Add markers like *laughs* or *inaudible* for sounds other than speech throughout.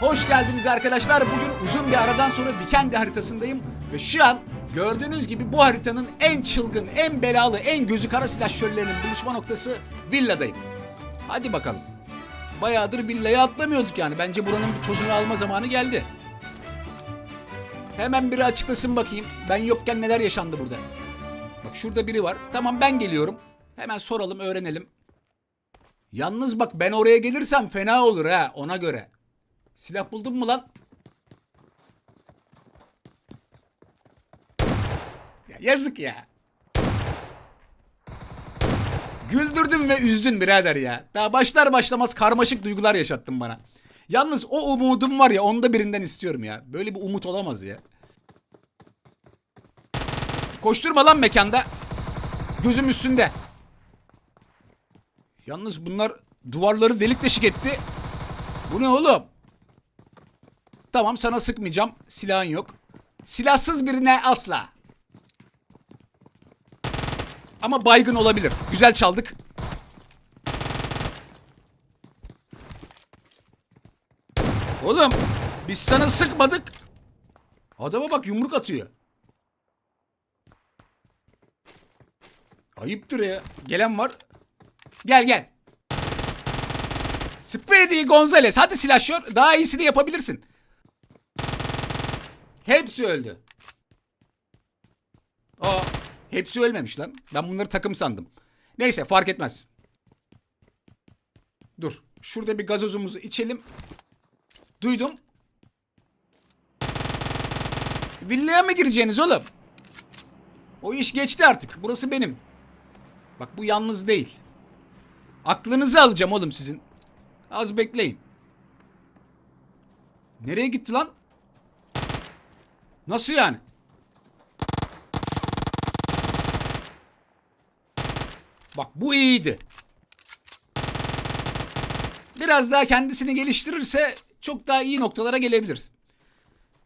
Hoş geldiniz arkadaşlar. Bugün uzun bir aradan sonra Vikendi haritasındayım. Ve şu an gördüğünüz gibi bu haritanın en çılgın, en belalı, en gözü kara silahşörlerinin buluşma noktası villadayım. Hadi bakalım. Bayağıdır villaya atlamıyorduk yani. Bence buranın bir tozunu alma zamanı geldi. Hemen biri açıklasın bakayım. Ben yokken neler yaşandı burada. Bak şurada biri var. Tamam ben geliyorum. Hemen soralım, öğrenelim. Yalnız bak ben oraya gelirsem fena olur ha ona göre. Silah buldun mu lan? Ya yazık ya. Güldürdün ve üzdün birader ya. Daha başlar başlamaz karmaşık duygular yaşattın bana. Yalnız o umudum var ya onda birinden istiyorum ya. Böyle bir umut olamaz ya. Koşturma lan mekanda. Gözüm üstünde. Yalnız bunlar duvarları delik deşik etti. Bu ne oğlum? Tamam sana sıkmayacağım. Silahın yok. Silahsız birine asla. Ama baygın olabilir. Güzel çaldık. Oğlum biz sana sıkmadık. Adama bak yumruk atıyor. Ayıptır ya. Gelen var. Gel gel. Speedy Gonzales. Hadi silahşör. Daha iyisini yapabilirsin. Hepsi öldü. Aa, hepsi ölmemiş lan. Ben bunları takım sandım. Neyse fark etmez. Dur. Şurada bir gazozumuzu içelim. Duydum. Villaya mı gireceğiniz oğlum? O iş geçti artık. Burası benim. Bak bu yalnız değil. Aklınızı alacağım oğlum sizin. Az bekleyin. Nereye gitti lan? Nasıl yani? Bak bu iyiydi. Biraz daha kendisini geliştirirse çok daha iyi noktalara gelebilir.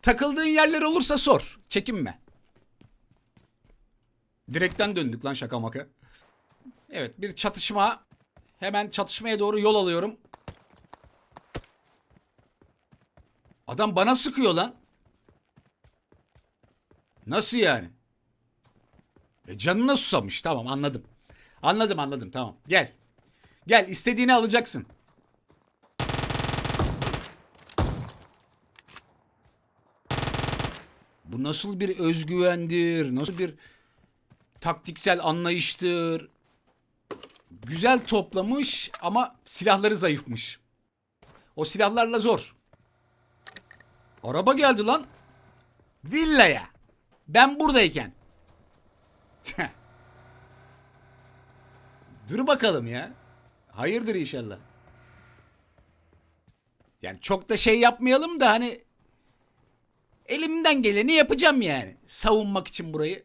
Takıldığın yerler olursa sor. Çekinme. Direkten döndük lan şaka maka. Evet bir çatışma. Hemen çatışmaya doğru yol alıyorum. Adam bana sıkıyor lan. Nasıl yani? E canına susamış. Tamam anladım. Anladım anladım tamam. Gel. Gel istediğini alacaksın. Bu nasıl bir özgüvendir? Nasıl bir taktiksel anlayıştır? Güzel toplamış ama silahları zayıfmış. O silahlarla zor. Araba geldi lan. Villaya. Ben buradayken. Dur bakalım ya. Hayırdır inşallah. Yani çok da şey yapmayalım da hani elimden geleni yapacağım yani. Savunmak için burayı.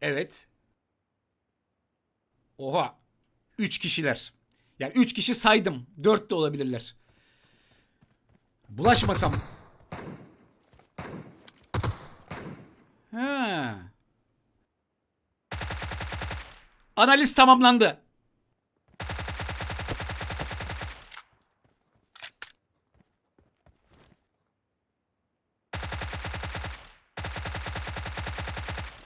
Evet. Oha. Üç kişiler. Yani üç kişi saydım. Dört de olabilirler. Bulaşmasam. Ha. Analiz tamamlandı.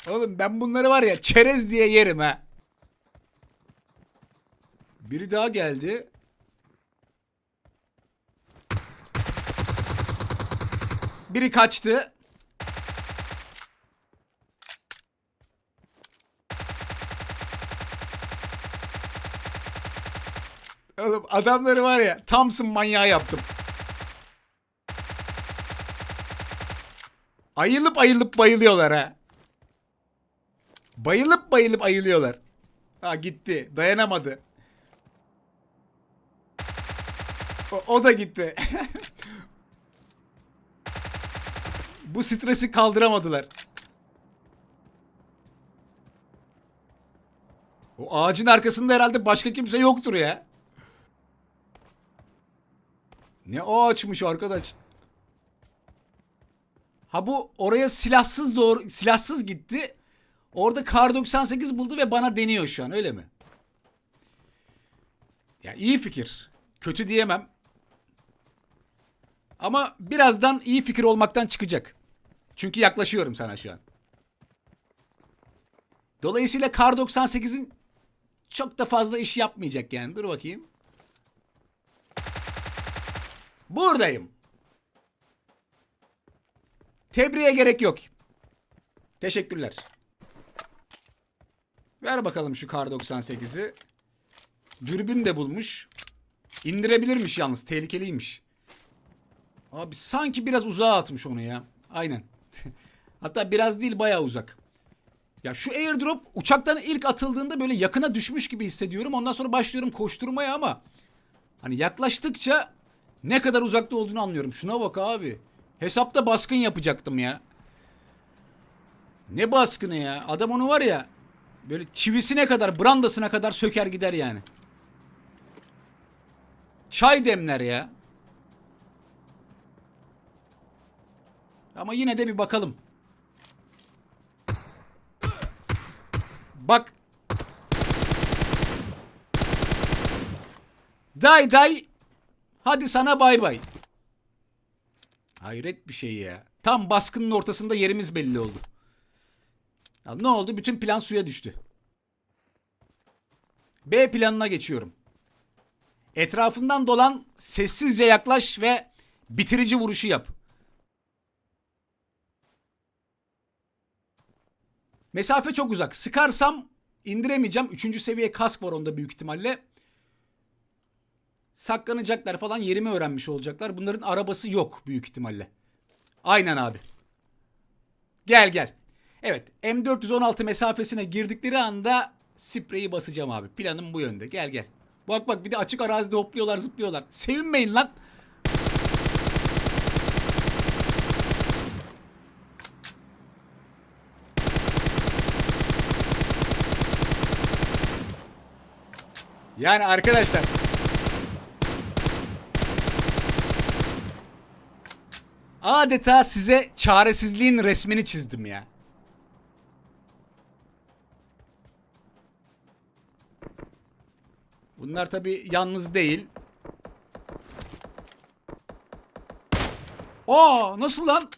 Oğlum ben bunları var ya çerez diye yerim ha. Biri daha geldi. Biri kaçtı. Oğlum adamları var ya Thompson manyağı yaptım. Ayılıp ayılıp bayılıyorlar ha. Bayılıp bayılıp ayılıyorlar. Ha gitti. Dayanamadı. O, o da gitti. *laughs* Bu stresi kaldıramadılar. O ağacın arkasında herhalde başka kimse yoktur ya. Ne ağaçmış arkadaş. Ha bu oraya silahsız doğru silahsız gitti. Orada kar 98 buldu ve bana deniyor şu an öyle mi? Ya iyi fikir. Kötü diyemem. Ama birazdan iyi fikir olmaktan çıkacak. Çünkü yaklaşıyorum sana şu an. Dolayısıyla Kar 98'in çok da fazla iş yapmayacak yani. Dur bakayım. Buradayım. Tebriğe gerek yok. Teşekkürler. Ver bakalım şu Kar 98'i. Dürbün de bulmuş. İndirebilirmiş yalnız. Tehlikeliymiş. Abi sanki biraz uzağa atmış onu ya. Aynen. *laughs* Hatta biraz değil bayağı uzak. Ya şu airdrop uçaktan ilk atıldığında böyle yakına düşmüş gibi hissediyorum. Ondan sonra başlıyorum koşturmaya ama hani yaklaştıkça ne kadar uzakta olduğunu anlıyorum. Şuna bak abi. Hesapta baskın yapacaktım ya. Ne baskını ya? Adam onu var ya böyle çivisine kadar, brandasına kadar söker gider yani. Çay demler ya. Ama yine de bir bakalım. Bak. Day day. Hadi sana bay bay. Hayret bir şey ya. Tam baskının ortasında yerimiz belli oldu. Ya ne oldu? Bütün plan suya düştü. B planına geçiyorum. Etrafından dolan sessizce yaklaş ve bitirici vuruşu yap. Mesafe çok uzak. Sıkarsam indiremeyeceğim. Üçüncü seviye kask var onda büyük ihtimalle. Saklanacaklar falan yerimi öğrenmiş olacaklar. Bunların arabası yok büyük ihtimalle. Aynen abi. Gel gel. Evet M416 mesafesine girdikleri anda spreyi basacağım abi. Planım bu yönde. Gel gel. Bak bak bir de açık arazide hopluyorlar zıplıyorlar. Sevinmeyin lan. Yani arkadaşlar adeta size çaresizliğin resmini çizdim ya. Bunlar tabi yalnız değil. Aa nasıl lan?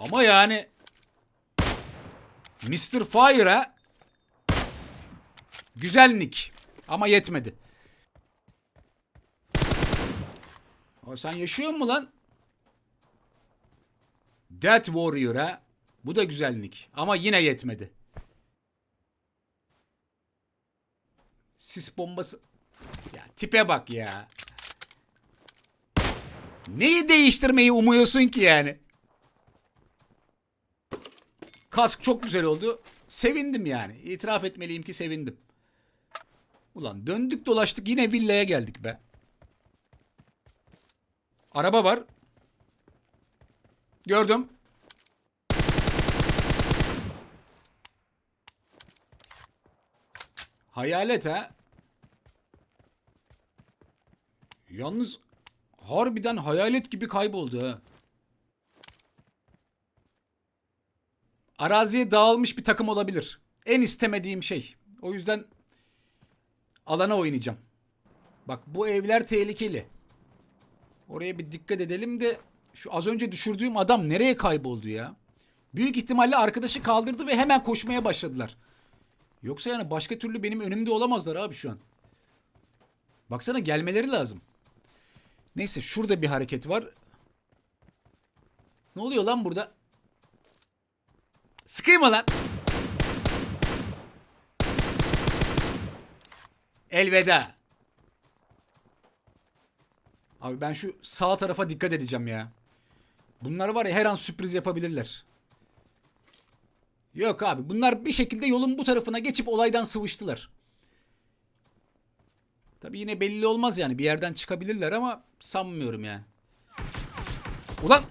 Ama yani Mr. Fire'a güzel nick. Ama yetmedi. Aa, sen yaşıyor mu lan? Death Warrior'a bu da güzel nick. Ama yine yetmedi. Sis bombası. Ya tipe bak ya. Neyi değiştirmeyi umuyorsun ki yani? Kask çok güzel oldu. Sevindim yani. İtiraf etmeliyim ki sevindim. Ulan döndük dolaştık yine villaya geldik be. Araba var. Gördüm. Hayalet ha. Yalnız harbiden hayalet gibi kayboldu ha. Araziye dağılmış bir takım olabilir. En istemediğim şey. O yüzden alana oynayacağım. Bak bu evler tehlikeli. Oraya bir dikkat edelim de şu az önce düşürdüğüm adam nereye kayboldu ya? Büyük ihtimalle arkadaşı kaldırdı ve hemen koşmaya başladılar. Yoksa yani başka türlü benim önümde olamazlar abi şu an. Baksana gelmeleri lazım. Neyse şurada bir hareket var. Ne oluyor lan burada? Sıkayım mı lan? Elveda. Abi ben şu sağ tarafa dikkat edeceğim ya. Bunlar var ya her an sürpriz yapabilirler. Yok abi bunlar bir şekilde yolun bu tarafına geçip olaydan sıvıştılar. Tabi yine belli olmaz yani bir yerden çıkabilirler ama sanmıyorum yani. Ulan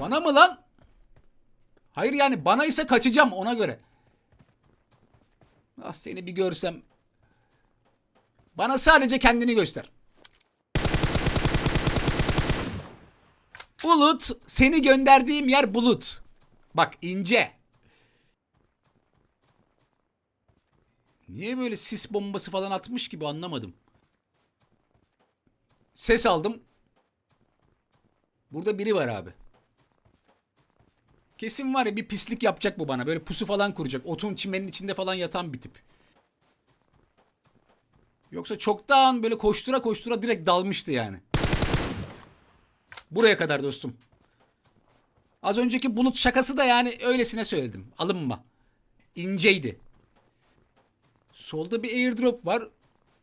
bana mı lan? Hayır yani bana ise kaçacağım ona göre. Ah seni bir görsem. Bana sadece kendini göster. Bulut seni gönderdiğim yer bulut. Bak ince. Niye böyle sis bombası falan atmış gibi anlamadım. Ses aldım. Burada biri var abi. Kesin var ya bir pislik yapacak bu bana. Böyle pusu falan kuracak. Otun çimenin içinde falan yatan bir tip. Yoksa çoktan böyle koştura koştura direkt dalmıştı yani. Buraya kadar dostum. Az önceki bulut şakası da yani öylesine söyledim. Alınma. İnceydi. Solda bir airdrop var.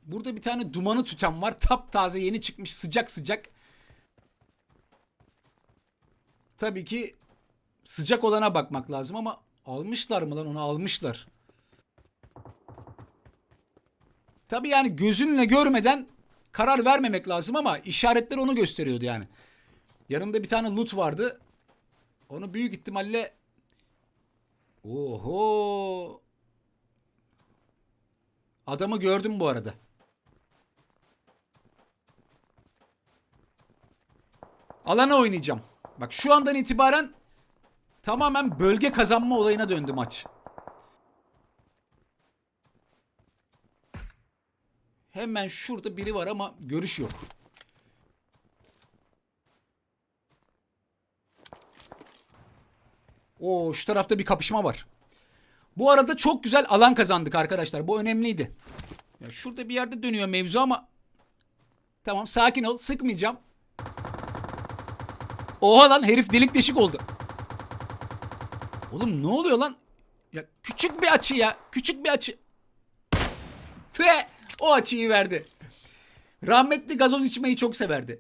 Burada bir tane dumanı tüten var. Taptaze yeni çıkmış sıcak sıcak. Tabii ki sıcak olana bakmak lazım ama almışlar mı lan onu almışlar. Tabii yani gözünle görmeden karar vermemek lazım ama işaretler onu gösteriyordu yani. Yanında bir tane loot vardı. Onu büyük ihtimalle Oho. Adamı gördüm bu arada. Alana oynayacağım. Bak şu andan itibaren tamamen bölge kazanma olayına döndü maç. Hemen şurada biri var ama görüş yok. Oo şu tarafta bir kapışma var. Bu arada çok güzel alan kazandık arkadaşlar. Bu önemliydi. Ya şurada bir yerde dönüyor mevzu ama tamam sakin ol sıkmayacağım. Oha lan herif delik deşik oldu. Oğlum ne oluyor lan? Ya küçük bir açı ya. Küçük bir açı. Ve o açıyı verdi. Rahmetli gazoz içmeyi çok severdi.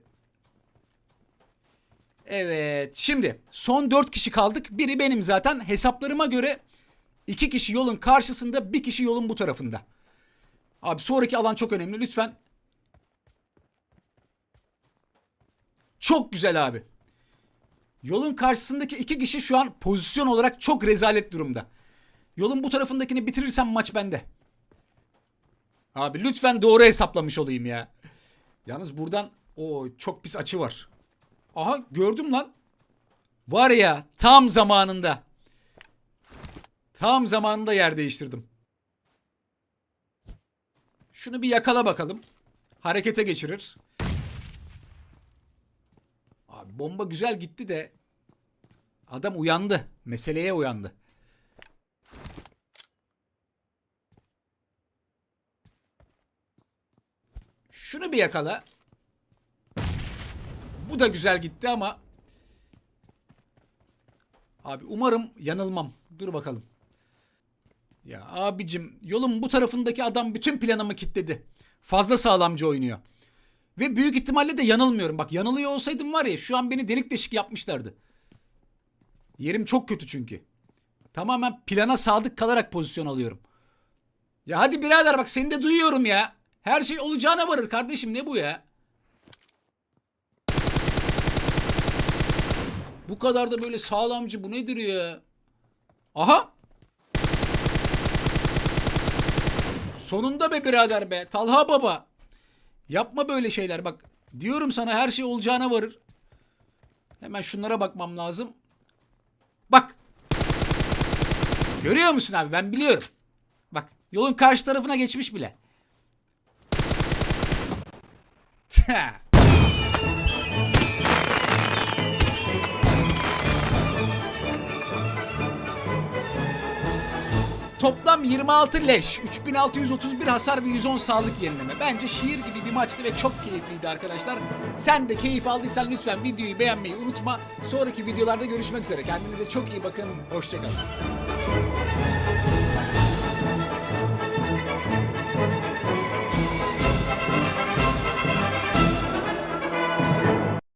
Evet. Şimdi son 4 kişi kaldık. Biri benim zaten. Hesaplarıma göre 2 kişi yolun karşısında, bir kişi yolun bu tarafında. Abi sonraki alan çok önemli. Lütfen. Çok güzel abi. Yolun karşısındaki iki kişi şu an pozisyon olarak çok rezalet durumda. Yolun bu tarafındakini bitirirsem maç bende. Abi lütfen doğru hesaplamış olayım ya. Yalnız buradan o çok pis açı var. Aha gördüm lan. Var ya tam zamanında. Tam zamanında yer değiştirdim. Şunu bir yakala bakalım. Harekete geçirir. Abi bomba güzel gitti de adam uyandı. Meseleye uyandı. Şunu bir yakala. Bu da güzel gitti ama Abi umarım yanılmam. Dur bakalım. Ya abicim yolun bu tarafındaki adam bütün planımı kitledi. Fazla sağlamcı oynuyor. Ve büyük ihtimalle de yanılmıyorum. Bak yanılıyor olsaydım var ya şu an beni delik deşik yapmışlardı. Yerim çok kötü çünkü. Tamamen plana sadık kalarak pozisyon alıyorum. Ya hadi birader bak seni de duyuyorum ya. Her şey olacağına varır kardeşim ne bu ya? Bu kadar da böyle sağlamcı bu nedir ya? Aha! Sonunda be birader be. Talha baba. Yapma böyle şeyler bak. Diyorum sana her şey olacağına varır. Hemen şunlara bakmam lazım. Bak. Görüyor musun abi? Ben biliyorum. Bak yolun karşı tarafına geçmiş bile. Toplam 26 leş, 3631 hasar ve 110 sağlık yenileme. Bence şiir gibi bir maçtı ve çok keyifliydi arkadaşlar. Sen de keyif aldıysan lütfen videoyu beğenmeyi unutma. Sonraki videolarda görüşmek üzere. Kendinize çok iyi bakın. Hoşçakalın.